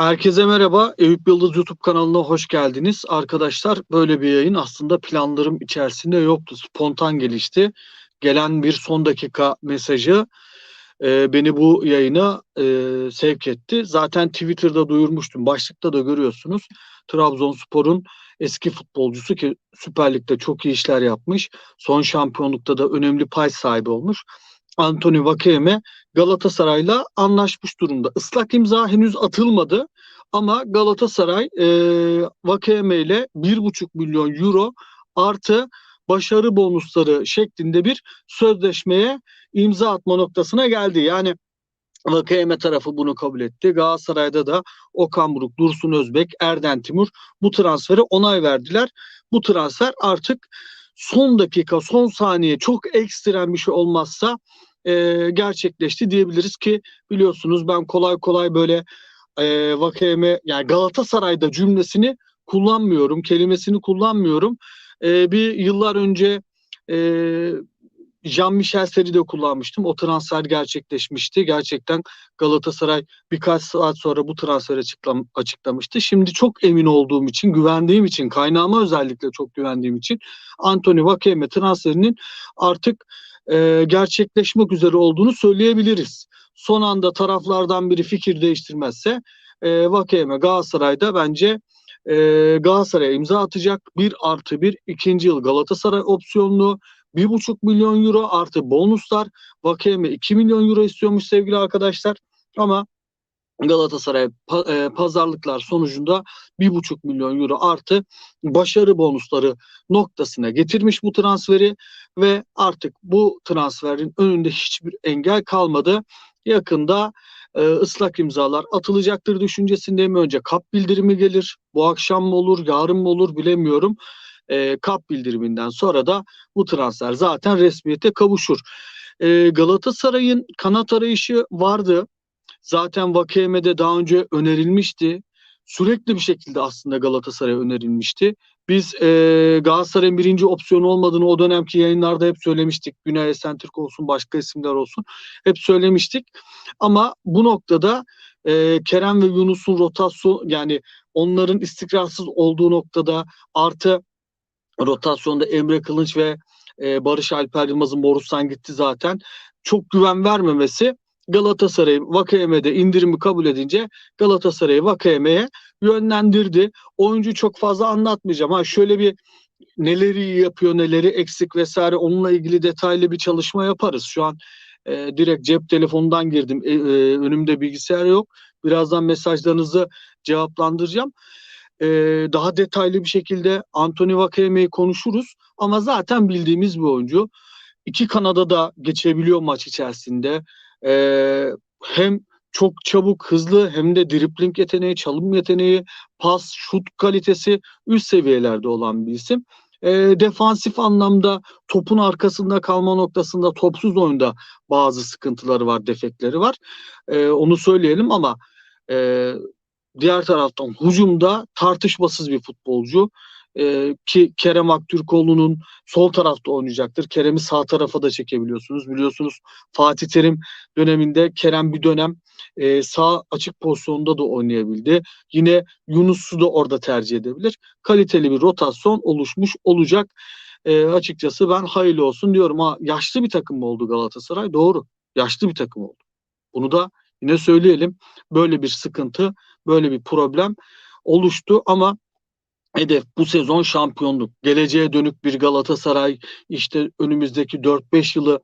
Herkese merhaba. Eyüp Yıldız YouTube kanalına hoş geldiniz. Arkadaşlar böyle bir yayın aslında planlarım içerisinde yoktu. Spontan gelişti. Gelen bir son dakika mesajı e, beni bu yayına e, sevk etti. Zaten Twitter'da duyurmuştum. Başlıkta da görüyorsunuz. Trabzonspor'un eski futbolcusu ki Süper Lig'de çok iyi işler yapmış. Son şampiyonlukta da önemli pay sahibi olmuş. Anthony Vakeme Galatasaray'la anlaşmış durumda. Islak imza henüz atılmadı ama Galatasaray e, Vakeme ile 1,5 milyon euro artı başarı bonusları şeklinde bir sözleşmeye imza atma noktasına geldi. Yani Vakeme tarafı bunu kabul etti. Galatasaray'da da Okan Buruk, Dursun Özbek, Erden Timur bu transfere onay verdiler. Bu transfer artık son dakika, son saniye çok ekstrem bir şey olmazsa e, gerçekleşti diyebiliriz ki biliyorsunuz ben kolay kolay böyle e, Vakeme yani Galatasaray'da cümlesini kullanmıyorum, kelimesini kullanmıyorum. E, bir yıllar önce e, Jean-Michel Seri'de kullanmıştım. O transfer gerçekleşmişti. Gerçekten Galatasaray birkaç saat sonra bu transferi açıklam açıklamıştı. Şimdi çok emin olduğum için, güvendiğim için, kaynağıma özellikle çok güvendiğim için Anthony Vakeme transferinin artık e, gerçekleşmek üzere olduğunu söyleyebiliriz. Son anda taraflardan biri fikir değiştirmezse e, Vakeme Galatasaray'da bence e, Galatasaray'a imza atacak. Bir artı bir ikinci yıl Galatasaray opsiyonlu 1,5 milyon euro artı bonuslar. Vakeme 2 milyon euro istiyormuş sevgili arkadaşlar. Ama Galatasaray e, pazarlıklar sonucunda 1,5 milyon euro artı başarı bonusları noktasına getirmiş bu transferi ve artık bu transferin önünde hiçbir engel kalmadı. Yakında e, ıslak imzalar atılacaktır düşüncesindeyim. Önce kap bildirimi gelir. Bu akşam mı olur, yarın mı olur bilemiyorum. E, kap bildiriminden sonra da bu transfer zaten resmiyete kavuşur. E, Galatasaray'ın kanat arayışı vardı. Zaten Vakeme'de daha önce önerilmişti. Sürekli bir şekilde aslında Galatasaray'a önerilmişti. Biz e, Galatasaray'ın birinci opsiyonu olmadığını o dönemki yayınlarda hep söylemiştik. Günay Esentürk olsun, başka isimler olsun. Hep söylemiştik. Ama bu noktada e, Kerem ve Yunus'un rotasyon yani onların istikrarsız olduğu noktada artı rotasyonda Emre Kılınç ve e, Barış Alper Yılmaz'ın Borus'tan gitti zaten. Çok güven vermemesi Galatasaray Vakayeme'de indirimi kabul edince Galatasaray'ı Vakayeme'ye yönlendirdi. Oyuncu çok fazla anlatmayacağım. Ha şöyle bir neleri yapıyor, neleri eksik vesaire onunla ilgili detaylı bir çalışma yaparız. Şu an e, direkt cep telefonundan girdim. E, e, önümde bilgisayar yok. Birazdan mesajlarınızı cevaplandıracağım. E, daha detaylı bir şekilde Anthony Vakayeme'yi konuşuruz. Ama zaten bildiğimiz bir oyuncu. İki kanada da geçebiliyor maç içerisinde e, hem çok çabuk, hızlı hem de dribling yeteneği, çalım yeteneği, pas, şut kalitesi üst seviyelerde olan bir isim. E, defansif anlamda topun arkasında kalma noktasında topsuz oyunda bazı sıkıntıları var, defekleri var. E, onu söyleyelim ama e, diğer taraftan hücumda tartışmasız bir futbolcu. Ee, ki Kerem Aktürkoğlu'nun sol tarafta oynayacaktır. Kerem'i sağ tarafa da çekebiliyorsunuz. Biliyorsunuz Fatih Terim döneminde Kerem bir dönem e, sağ açık pozisyonda da oynayabildi. Yine Yunus'u da orada tercih edebilir. Kaliteli bir rotasyon oluşmuş olacak. E, açıkçası ben hayırlı olsun diyorum. Ha, yaşlı bir takım mı oldu Galatasaray? Doğru. Yaşlı bir takım oldu. Bunu da yine söyleyelim. Böyle bir sıkıntı, böyle bir problem oluştu ama hedef bu sezon şampiyonluk. Geleceğe dönük bir Galatasaray işte önümüzdeki 4-5 yılı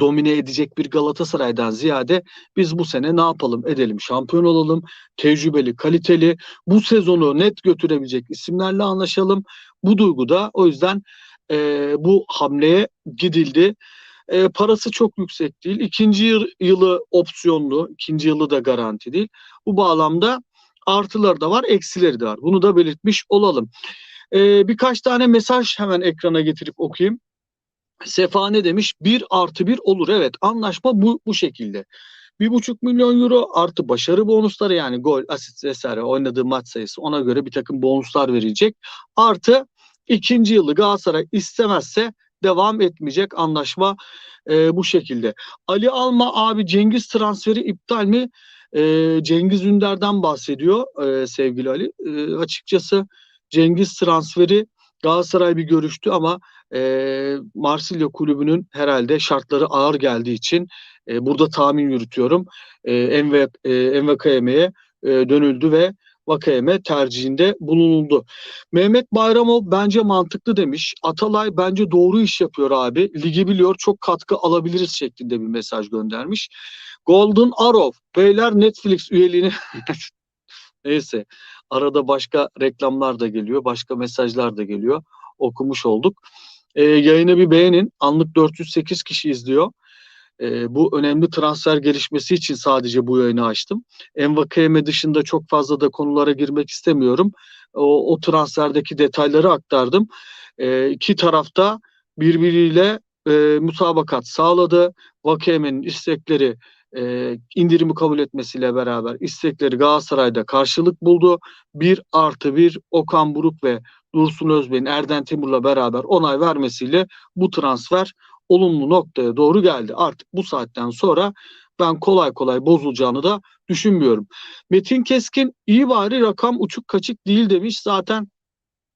domine edecek bir Galatasaray'dan ziyade biz bu sene ne yapalım edelim şampiyon olalım. Tecrübeli, kaliteli bu sezonu net götürebilecek isimlerle anlaşalım. Bu duyguda o yüzden e, bu hamleye gidildi. E, parası çok yüksek değil. İkinci yılı opsiyonlu, ikinci yılı da garanti değil. Bu bağlamda artıları da var, eksileri de var. Bunu da belirtmiş olalım. Ee, birkaç tane mesaj hemen ekrana getirip okuyayım. Sefa ne demiş? Bir artı bir olur. Evet anlaşma bu, bu şekilde. Bir buçuk milyon euro artı başarı bonusları yani gol, asist vesaire oynadığı maç sayısı ona göre bir takım bonuslar verilecek. Artı ikinci yılı Galatasaray istemezse devam etmeyecek anlaşma e, bu şekilde. Ali Alma abi Cengiz transferi iptal mi? E, Cengiz Ünder'den bahsediyor e, sevgili Ali. E, açıkçası Cengiz transferi Galatasaray bir görüştü ama e, Marsilya kulübünün herhalde şartları ağır geldiği için e, burada tahmin yürütüyorum. E, Enve, e, Envakayeme'ye e, dönüldü ve Vakayeme tercihinde bulunuldu. Mehmet Bayramov bence mantıklı demiş. Atalay bence doğru iş yapıyor abi. Ligi biliyor çok katkı alabiliriz şeklinde bir mesaj göndermiş. Golden Arrow beyler Netflix üyeliğini neyse arada başka reklamlar da geliyor başka mesajlar da geliyor okumuş olduk. Ee, yayını bir beğenin anlık 408 kişi izliyor. E, bu önemli transfer gelişmesi için sadece bu yayını açtım. Envakayeme dışında çok fazla da konulara girmek istemiyorum. O, o transferdeki detayları aktardım. E, iki tarafta birbiriyle e, mutabakat sağladı. Vakayeme'nin istekleri e, indirimi kabul etmesiyle beraber istekleri Galatasaray'da karşılık buldu. Bir artı bir Okan Buruk ve Dursun Özbey'in Erden Timur'la beraber onay vermesiyle bu transfer olumlu noktaya doğru geldi. Artık bu saatten sonra ben kolay kolay bozulacağını da düşünmüyorum. Metin Keskin iyi bari rakam uçuk kaçık değil demiş. Zaten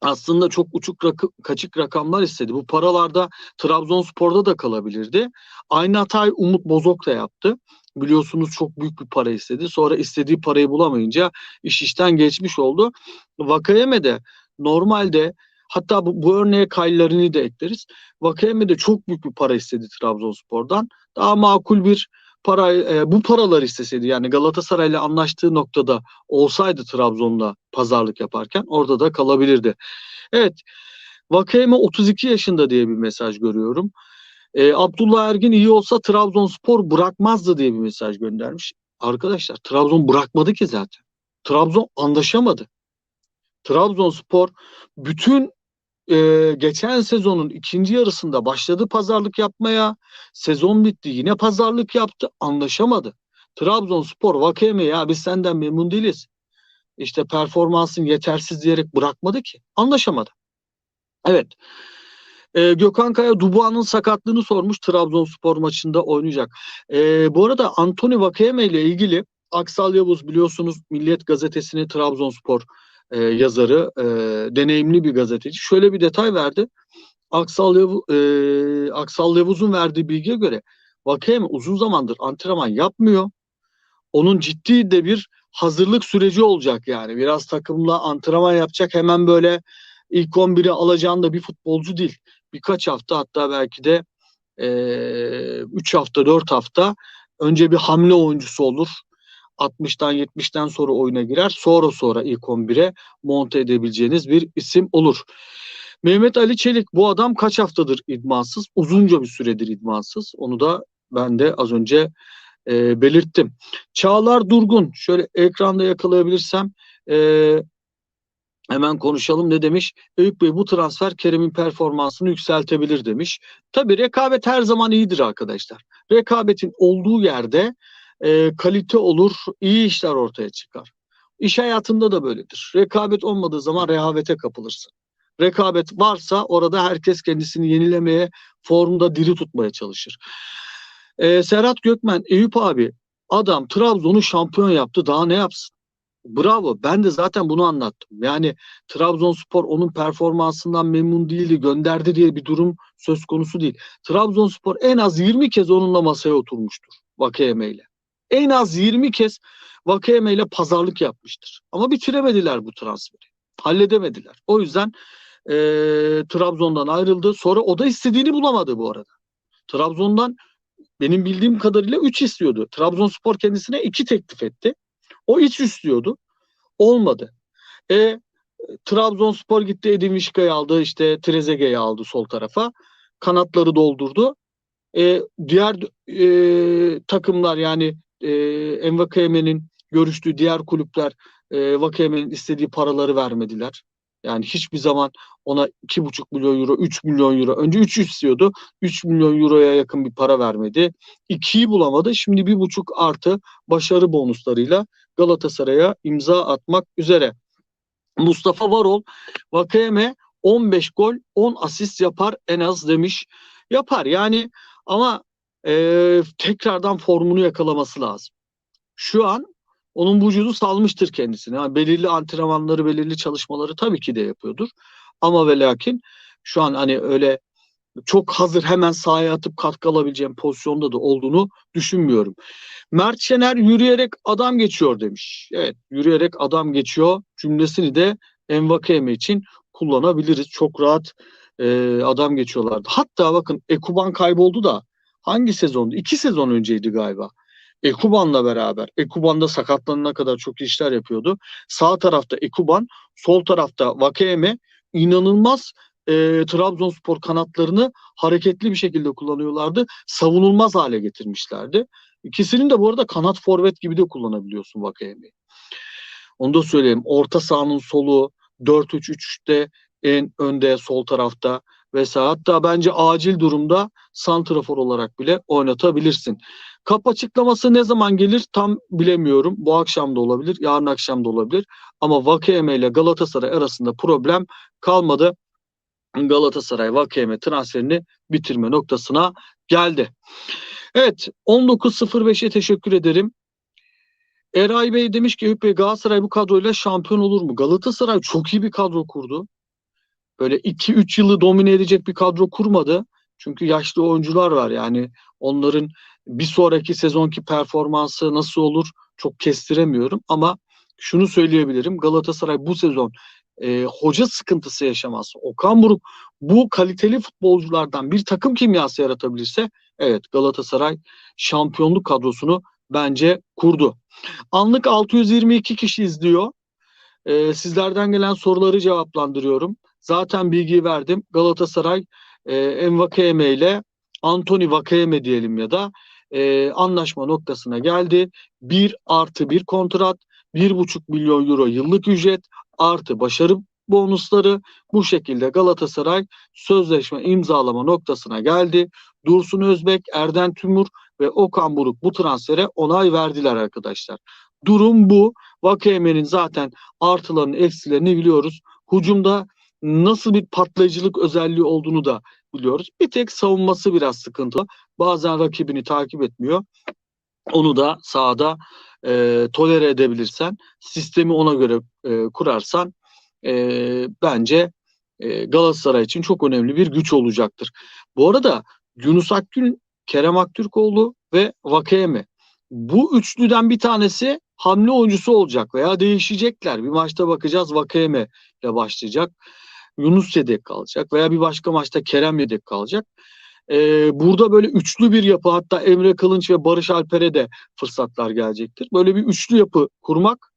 aslında çok uçuk rakı, kaçık rakamlar istedi. Bu paralarda Trabzonspor'da da kalabilirdi. Aynı hatayı Umut Bozok da yaptı. Biliyorsunuz çok büyük bir para istedi. Sonra istediği parayı bulamayınca iş işten geçmiş oldu. Vakayeme de normalde Hatta bu, bu örneğe Kaylarini de ekleriz. Vakayeme de çok büyük bir para istedi Trabzonspor'dan. Daha makul bir para e, bu paralar isteseydi yani Galatasaray'la anlaştığı noktada olsaydı Trabzon'da pazarlık yaparken orada da kalabilirdi. Evet. Vakayeme 32 yaşında diye bir mesaj görüyorum. E, Abdullah Ergin iyi olsa Trabzonspor bırakmazdı diye bir mesaj göndermiş. Arkadaşlar Trabzon bırakmadı ki zaten. Trabzon anlaşamadı. Trabzonspor bütün e, geçen sezonun ikinci yarısında başladı pazarlık yapmaya. Sezon bitti yine pazarlık yaptı. Anlaşamadı. Trabzonspor Vakeme ya biz senden memnun değiliz. İşte performansın yetersiz diyerek bırakmadı ki. Anlaşamadı. Evet. E, Gökhan Kaya Dubuan'ın sakatlığını sormuş. Trabzonspor maçında oynayacak. E, bu arada Anthony Vakeme ile ilgili Aksal Yavuz biliyorsunuz Milliyet Gazetesi'ni Trabzonspor e, yazarı, e, deneyimli bir gazeteci. Şöyle bir detay verdi. Aksal, Yavu, e, Aksal Yavuz'un verdiği bilgiye göre Vakayeme uzun zamandır antrenman yapmıyor. Onun ciddi de bir hazırlık süreci olacak yani. Biraz takımla antrenman yapacak. Hemen böyle ilk 11'i alacağın da bir futbolcu değil. Birkaç hafta hatta belki de 3 e, hafta 4 hafta önce bir hamle oyuncusu olur. 60'tan 70'ten sonra oyuna girer. Sonra sonra ilk 11'e monte edebileceğiniz bir isim olur. Mehmet Ali Çelik bu adam kaç haftadır idmansız? Uzunca bir süredir idmansız. Onu da ben de az önce e, belirttim. Çağlar Durgun şöyle ekranda yakalayabilirsem e, hemen konuşalım ne demiş? Eyüp Bey bu transfer Kerem'in performansını yükseltebilir demiş. Tabii rekabet her zaman iyidir arkadaşlar. Rekabetin olduğu yerde e, kalite olur, iyi işler ortaya çıkar. İş hayatında da böyledir. Rekabet olmadığı zaman rehavete kapılırsın. Rekabet varsa orada herkes kendisini yenilemeye, formda diri tutmaya çalışır. Ee, Serhat Gökmen, Eyüp abi adam Trabzon'u şampiyon yaptı daha ne yapsın? Bravo. Ben de zaten bunu anlattım. Yani Trabzonspor onun performansından memnun değildi, gönderdi diye bir durum söz konusu değil. Trabzonspor en az 20 kez onunla masaya oturmuştur Vakayeme ile en az 20 kez Vakayeme ile pazarlık yapmıştır. Ama bitiremediler bu transferi. Halledemediler. O yüzden e, Trabzon'dan ayrıldı. Sonra o da istediğini bulamadı bu arada. Trabzon'dan benim bildiğim kadarıyla 3 istiyordu. Trabzonspor kendisine 2 teklif etti. O 3 istiyordu. Olmadı. E, Trabzonspor gitti Edin Vişka'yı aldı. işte Trezeguet'i aldı sol tarafa. Kanatları doldurdu. E, diğer e, takımlar yani e, Envakayeme'nin görüştüğü diğer kulüpler e, Vakayeme'nin istediği paraları vermediler. Yani hiçbir zaman ona 2,5 milyon euro, 3 milyon euro. Önce 3 istiyordu. 3 milyon euroya yakın bir para vermedi. 2'yi bulamadı. Şimdi 1,5 artı başarı bonuslarıyla Galatasaray'a imza atmak üzere. Mustafa Varol, Vakayeme 15 gol, 10 asist yapar en az demiş. Yapar yani ama e, tekrardan formunu yakalaması lazım. Şu an Onun vücudu salmıştır kendisine. Yani belirli antrenmanları, belirli çalışmaları tabii ki de yapıyordur. Ama ve lakin şu an hani öyle çok hazır hemen sahaya atıp katkı alabileceğim pozisyonda da olduğunu düşünmüyorum. Mert Şener yürüyerek adam geçiyor demiş. Evet yürüyerek adam geçiyor cümlesini de Envakeme için kullanabiliriz. Çok rahat e, adam geçiyorlardı. Hatta bakın Ekuban kayboldu da hangi sezondu? İki sezon önceydi galiba. Ekuban'la beraber. Ekuban'da sakatlanana kadar çok işler yapıyordu. Sağ tarafta Ekuban, sol tarafta Vakeme inanılmaz e, Trabzonspor kanatlarını hareketli bir şekilde kullanıyorlardı. Savunulmaz hale getirmişlerdi. İkisinin de bu arada kanat forvet gibi de kullanabiliyorsun Vakayeme'yi. Onu da söyleyeyim. Orta sahanın solu 4-3-3'te en önde sol tarafta vesaire. Hatta bence acil durumda santrafor olarak bile oynatabilirsin. Kap açıklaması ne zaman gelir tam bilemiyorum. Bu akşam da olabilir, yarın akşam da olabilir. Ama Vakeme ile Galatasaray arasında problem kalmadı. Galatasaray Vakeme transferini bitirme noktasına geldi. Evet 19.05'e teşekkür ederim. Eray Bey demiş ki Bey Galatasaray bu kadroyla şampiyon olur mu? Galatasaray çok iyi bir kadro kurdu. Böyle 2-3 yılı domine edecek bir kadro kurmadı. Çünkü yaşlı oyuncular var yani onların bir sonraki sezonki performansı nasıl olur çok kestiremiyorum ama şunu söyleyebilirim Galatasaray bu sezon e, hoca sıkıntısı yaşamaz. Okan Buruk bu kaliteli futbolculardan bir takım kimyası yaratabilirse evet Galatasaray şampiyonluk kadrosunu bence kurdu. Anlık 622 kişi izliyor. E, sizlerden gelen soruları cevaplandırıyorum. Zaten bilgi verdim. Galatasaray e, Envakeme ile Anthony Vakeme diyelim ya da e, anlaşma noktasına geldi. Bir artı bir kontrat, bir buçuk milyon euro yıllık ücret artı başarı bonusları bu şekilde Galatasaray sözleşme imzalama noktasına geldi. Dursun Özbek, Erden Tümur ve Okan Buruk bu transfere onay verdiler arkadaşlar. Durum bu. Vakayeme'nin zaten artılarını eksilerini biliyoruz. Hucumda nasıl bir patlayıcılık özelliği olduğunu da biliyoruz. Bir tek savunması biraz sıkıntılı. Bazen rakibini takip etmiyor. Onu da sahada e, tolere edebilirsen, sistemi ona göre e, kurarsan e, bence e, Galatasaray için çok önemli bir güç olacaktır. Bu arada Yunus Akgün, Kerem Aktürkoğlu ve Vakeme. Bu üçlüden bir tanesi hamle oyuncusu olacak veya değişecekler. Bir maçta bakacağız Vakeme ile başlayacak. Yunus yedek kalacak veya bir başka maçta Kerem yedek kalacak. Ee, burada böyle üçlü bir yapı hatta Emre Kılınç ve Barış Alper'e de fırsatlar gelecektir. Böyle bir üçlü yapı kurmak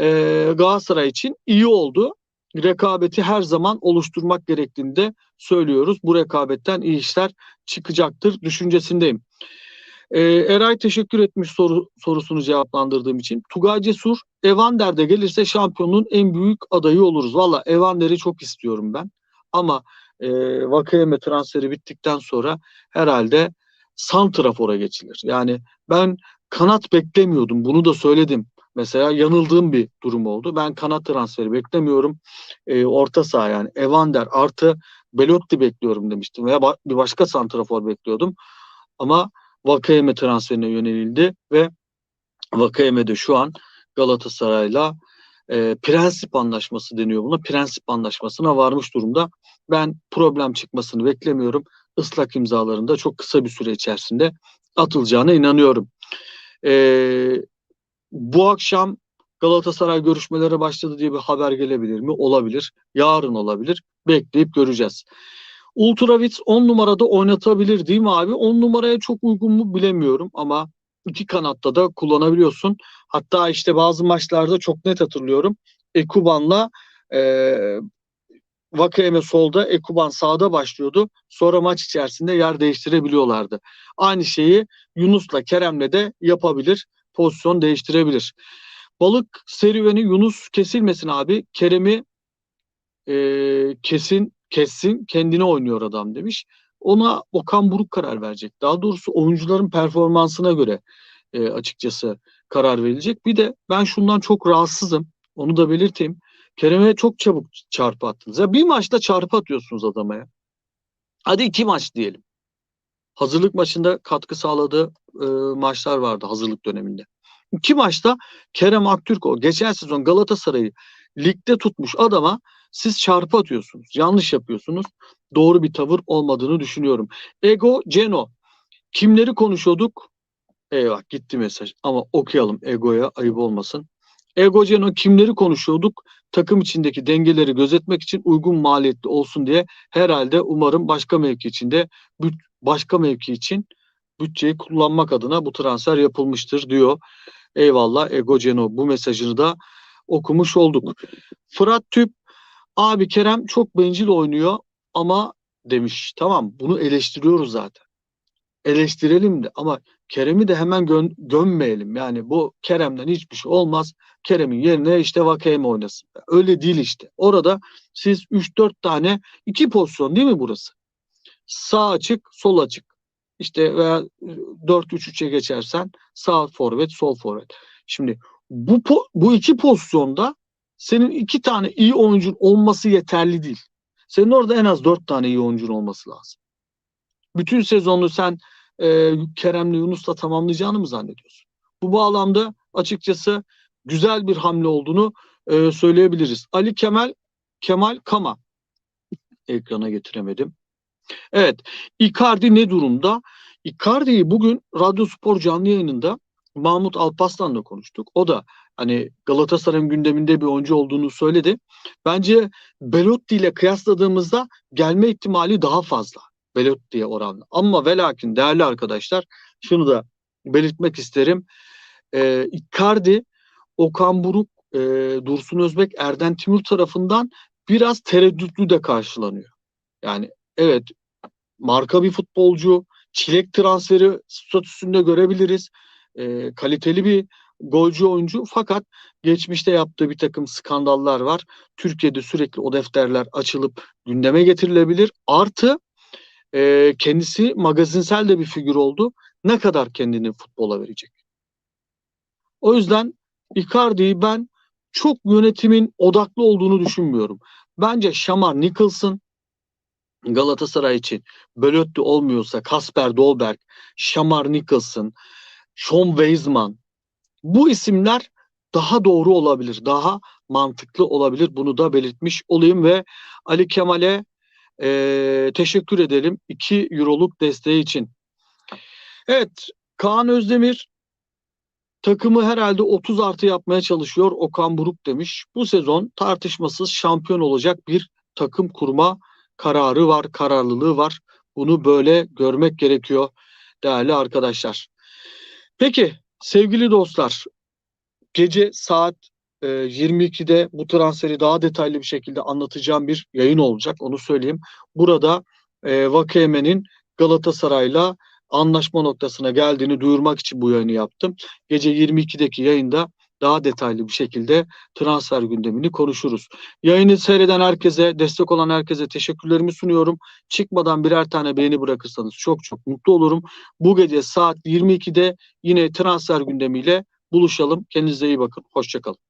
e, Galatasaray için iyi oldu. Rekabeti her zaman oluşturmak gerektiğini de söylüyoruz. Bu rekabetten iyi işler çıkacaktır düşüncesindeyim. Ee, Eray teşekkür etmiş soru, sorusunu cevaplandırdığım için. Tugay Cesur, Evander de gelirse şampiyonun en büyük adayı oluruz. Valla Evander'i çok istiyorum ben. Ama e, Vakayeme transferi bittikten sonra herhalde Santrafor'a geçilir. Yani ben kanat beklemiyordum. Bunu da söyledim. Mesela yanıldığım bir durum oldu. Ben kanat transferi beklemiyorum. E, orta saha yani Evander artı Belotti bekliyorum demiştim. Veya bir başka santrafor bekliyordum. Ama Vakayeme transferine yönelildi ve Vakayeme de şu an Galatasaray'la e, prensip anlaşması deniyor buna. Prensip anlaşmasına varmış durumda. Ben problem çıkmasını beklemiyorum. Islak imzalarında çok kısa bir süre içerisinde atılacağına inanıyorum. E, bu akşam Galatasaray görüşmelere başladı diye bir haber gelebilir mi? Olabilir. Yarın olabilir. Bekleyip göreceğiz. Ultravits 10 numarada oynatabilir değil mi abi? 10 numaraya çok uygun mu bilemiyorum ama iki kanatta da kullanabiliyorsun. Hatta işte bazı maçlarda çok net hatırlıyorum. Ekuban'la e, Vakayeme solda, Ekuban sağda başlıyordu. Sonra maç içerisinde yer değiştirebiliyorlardı. Aynı şeyi Yunus'la Kerem'le de yapabilir. Pozisyon değiştirebilir. Balık serüveni Yunus kesilmesin abi. Kerem'i e, kesin kessin kendine oynuyor adam demiş. Ona Okan Buruk karar verecek. Daha doğrusu oyuncuların performansına göre e, açıkçası karar verilecek. Bir de ben şundan çok rahatsızım. Onu da belirteyim. Kerem'e çok çabuk çarpı attınız. Ya bir maçta çarpı atıyorsunuz adama ya. Hadi iki maç diyelim. Hazırlık maçında katkı sağladığı e, maçlar vardı hazırlık döneminde. İki maçta Kerem Aktürkoğlu geçen sezon Galatasaray'ı ligde tutmuş adama siz çarpı atıyorsunuz. Yanlış yapıyorsunuz. Doğru bir tavır olmadığını düşünüyorum. Ego Ceno. Kimleri konuşuyorduk? Eyvah gitti mesaj. Ama okuyalım Ego'ya ayıp olmasın. Ego Ceno kimleri konuşuyorduk? Takım içindeki dengeleri gözetmek için uygun maliyetli olsun diye herhalde umarım başka mevki içinde başka mevki için bütçeyi kullanmak adına bu transfer yapılmıştır diyor. Eyvallah Ego Ceno bu mesajını da okumuş olduk. Fırat Tüp abi Kerem çok bencil oynuyor ama demiş. Tamam bunu eleştiriyoruz zaten. Eleştirelim de ama Kerem'i de hemen gö- gömmeyelim. Yani bu Kerem'den hiçbir şey olmaz. Kerem'in yerine işte Vakayeme oynasın. Öyle değil işte. Orada siz 3-4 tane iki pozisyon değil mi burası? Sağ açık, sol açık. İşte veya 4-3-3'e geçersen sağ forvet, sol forvet. Şimdi bu bu iki pozisyonda senin iki tane iyi oyuncun olması yeterli değil. Senin orada en az dört tane iyi oyuncun olması lazım. Bütün sezonu sen e, Kerem'le Yunus'la tamamlayacağını mı zannediyorsun? Bu bağlamda açıkçası güzel bir hamle olduğunu e, söyleyebiliriz. Ali Kemal Kemal Kama ekrana getiremedim. Evet, Icardi ne durumda? Icardi'yi bugün Radyo Spor canlı yayınında Mahmut Alpaslan'la konuştuk. O da hani Galatasaray'ın gündeminde bir oyuncu olduğunu söyledi. Bence Belotti ile kıyasladığımızda gelme ihtimali daha fazla. Belotti'ye oranla. Ama ve lakin değerli arkadaşlar şunu da belirtmek isterim. Ee, Icardi, Okan Buruk, e, Dursun Özbek, Erden Timur tarafından biraz tereddütlü de karşılanıyor. Yani evet marka bir futbolcu, çilek transferi statüsünde görebiliriz. E, kaliteli bir golcü oyuncu fakat geçmişte yaptığı bir takım skandallar var. Türkiye'de sürekli o defterler açılıp gündeme getirilebilir. Artı e, kendisi magazinsel de bir figür oldu. Ne kadar kendini futbola verecek? O yüzden Icardi'yi ben çok yönetimin odaklı olduğunu düşünmüyorum. Bence Şamar Nicholson Galatasaray için Belotti olmuyorsa Kasper Dolberg, Şamar Nicholson, Sean Weizmann bu isimler daha doğru olabilir, daha mantıklı olabilir. Bunu da belirtmiş olayım ve Ali Kemal'e e, teşekkür edelim 2 euroluk desteği için. Evet, Kaan Özdemir takımı herhalde 30 artı yapmaya çalışıyor Okan Buruk demiş. Bu sezon tartışmasız şampiyon olacak bir takım kurma kararı var, kararlılığı var. Bunu böyle görmek gerekiyor değerli arkadaşlar. Peki sevgili dostlar gece saat 22'de bu transferi daha detaylı bir şekilde anlatacağım bir yayın olacak onu söyleyeyim. Burada e, Vakeme'nin Galatasaray'la anlaşma noktasına geldiğini duyurmak için bu yayını yaptım. Gece 22'deki yayında daha detaylı bir şekilde transfer gündemini konuşuruz. Yayını seyreden herkese, destek olan herkese teşekkürlerimi sunuyorum. Çıkmadan birer tane beğeni bırakırsanız çok çok mutlu olurum. Bu gece saat 22'de yine transfer gündemiyle buluşalım. Kendinize iyi bakın. Hoşçakalın.